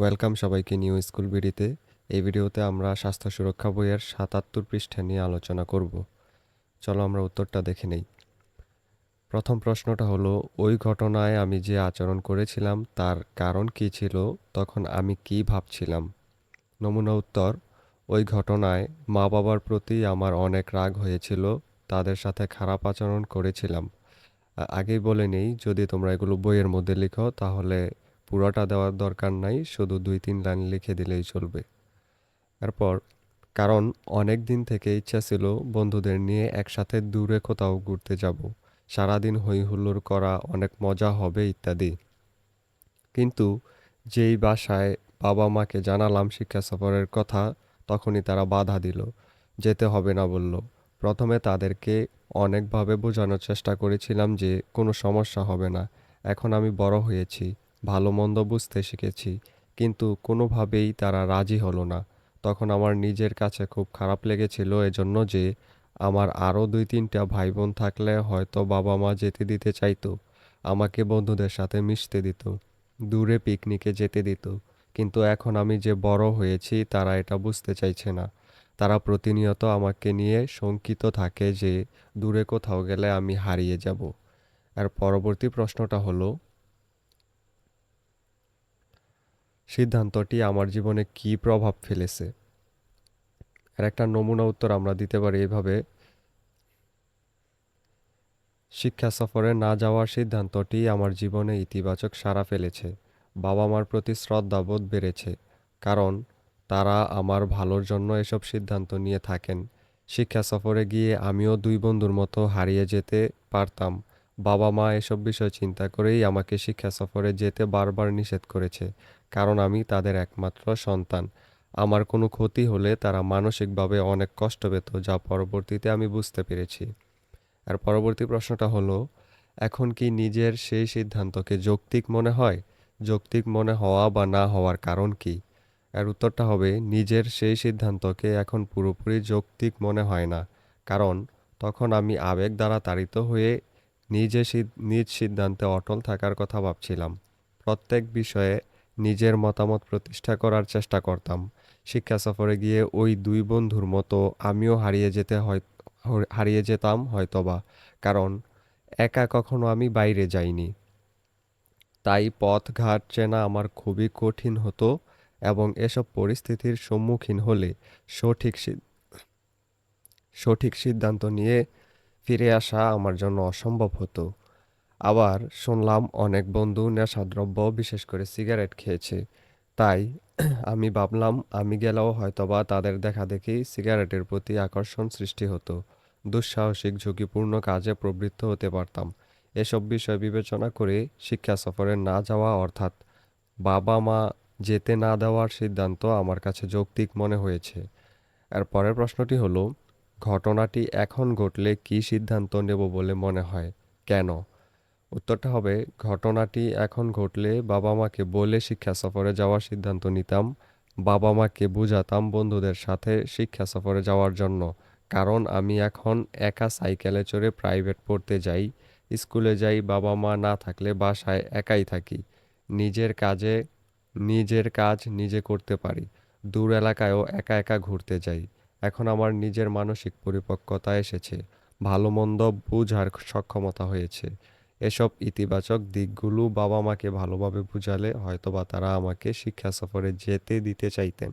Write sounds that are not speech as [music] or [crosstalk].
Welcome সবাইকে new school বিডিতে এই ভিডিওতে আমরা স্বাস্থ্য সুরক্ষা বইয়ের সাতাত্তর পৃষ্ঠা নিয়ে আলোচনা করব। চলো আমরা উত্তরটা দেখে নেই। প্রথম প্রশ্নটা হলো, ওই ঘটনায় আমি যে আচরণ করেছিলাম, তার কারণ কী ছিল? তখন আমি কি ভাবছিলাম? নমুনা উত্তর, ওই ঘটনায় মা বাবার প্রতি আমার অনেক রাগ হয়েছিল, তাদের সাথে খারাপ আচরণ করেছিলাম। আগেই বলে নেই, যদি তোমরা এগুলো বইয়ের মধ্যে লিখো, তাহলে পুরোটা দেওয়ার দরকার নাই, শুধু দুই তিন লাইন লিখে দিলেই চলবে। এরপর, কারণ অনেক দিন থেকে ইচ্ছা ছিল বন্ধুদের নিয়ে একসাথে দূরে কোথাও ঘুরতে যাব। সারাদিন হই হুল্লোড় করা, অনেক মজা হবে ইত্যাদি। কিন্তু যেই বাসায় বাবা মাকে জানালাম শিক্ষা সফরের কথা, তখনই তারা বাধা দিল। যেতে হবে না বলল। প্রথমে তাদেরকে অনেকভাবে বোঝানোর চেষ্টা করেছিলাম যে কোনো সমস্যা হবে না। এখন আমি বড় হয়েছি। ভালো মন্দ বুঝতে শিখেছি, কিন্তু কোনোভাবেই তারা রাজি হলো না। তখন আমার নিজের কাছে খুব খারাপ লেগেছিল এজন্য যে, আমার আরও দুই তিনটা ভাই বোন থাকলে হয়তো বাবা মা যেতে দিতে চাইতো, আমাকে বন্ধুদের সাথে মিশতে দিত, দূরে পিকনিকে যেতে দিত। কিন্তু এখন আমি যে বড় হয়েছি, তারা এটা বুঝতে চাইছে না। তারা প্রতিনিয়ত আমাকে নিয়ে শঙ্কিত থাকে যে, দূরে কোথাও গেলে আমি হারিয়ে যাব। আর পরবর্তী প্রশ্নটা হলো সিদ্ধান্তটি আমার জীবনে কী প্রভাব ফেলেছে? এর একটা নমুনা উত্তর আমরা দিতে পারি এভাবে। শিক্ষা সফরে না যাওয়ার সিদ্ধান্তটি আমার জীবনে ইতিবাচক সাড়া ফেলেছে। বাবা মার প্রতি শ্রদ্ধাবোধ বেড়েছে, কারণ তারা আমার ভালোর জন্য এসব সিদ্ধান্ত নিয়ে থাকেন। শিক্ষা সফরে গিয়ে আমিও দুই বন্ধুর মতো হারিয়ে যেতে পারতাম। বাবা মা এসব বিষয় চিন্তা করেই আমাকে শিক্ষা সফরে যেতে বারবার নিষেধ করেছে। কারণ আমি তাদের একমাত্র সন্তান। আমার কোনো ক্ষতি হলে তারা মানসিকভাবে অনেক কষ্ট পেত, যা পরবর্তীতে আমি বুঝতে পেরেছি। আর পরবর্তী প্রশ্নটা হলো, এখন কি নিজের সেই সিদ্ধান্তকে যৌক্তিক মনে হয়? যৌক্তিক মনে হওয়া বা না হওয়ার কারণ কি? এর উত্তরটা হবে, নিজের সেই সিদ্ধান্তকে এখন পুরোপুরি যৌক্তিক মনে হয় না। কারণ, তখন আমি আবেগ দ্বারা তাড়িত হয়ে নিজে নিজ সিদ্ধান্তে অটল থাকার কথা ভাবছিলাম। প্রত্যেক বিষয়ে নিজের মতামত প্রতিষ্ঠা করার চেষ্টা করতাম। শিক্ষা সফরে গিয়ে ওই দুই বন্ধুর মতো আমিও হারিয়ে যেতে হয় হারিয়ে যেতাম হয়তোবা, কারণ একা কখনো আমি বাইরে যাইনি। তাই পথ ঘাট চেনা আমার খুবই কঠিন হতো এবং এসব পরিস্থিতির সম্মুখীন হলে সঠিক সঠিক সিদ্ধান্ত নিয়ে ফিরে আসা আমার জন্য অসম্ভব হতো। আবার শুনলাম অনেক বন্ধু নেশাদ্রব্য, বিশেষ করে সিগারেট খেয়েছে। তাই [clears throat] আমি ভাবলাম, আমি গেলেও হয়তোবা তাদের দেখা দেখি সিগারেটের প্রতি আকর্ষণ সৃষ্টি হতো। দুঃসাহসিক, ঝুঁকিপূর্ণ কাজে প্রবৃত্ত হতে পারতাম। এসব বিষয় বিবেচনা করে শিক্ষা সফরে না যাওয়া অর্থাৎ বাবা মা যেতে না দেওয়ার সিদ্ধান্ত আমার কাছে যৌক্তিক মনে হয়েছে। আর পরের প্রশ্নটি হলো, ঘটনাটি এখন ঘটলে কী সিদ্ধান্ত নেব বলে মনে হয়? কেন? উত্তরটা হবে, ঘটনাটি এখন ঘটলে বাবা মাকে বলে শিক্ষা সফরে যাওয়ার সিদ্ধান্ত নিতাম বাবা মাকে বুঝাতাম বন্ধুদের সাথে শিক্ষা সফরে যাওয়ার জন্য। কারণ আমি এখন একা সাইকেলে চড়ে প্রাইভেট পড়তে যাই, স্কুলে যাই বাবা মা না থাকলে বাসায় একাই থাকি। নিজের কাজে, নিজের কাজ নিজে করতে পারি। দূর এলাকায়ও একা একা ঘুরতে যাই। এখন আমার নিজের মানসিক পরিপক্কতা এসেছে। ভালো মন্দ বুঝার সক্ষমতা হয়েছে। এসব ইতিবাচক দিকগুলো বাবা মাকে ভালোভাবে বুঝালে হয়তোবা তারা আমাকে শিক্ষা সফরে যেতে দিতে চাইতেন।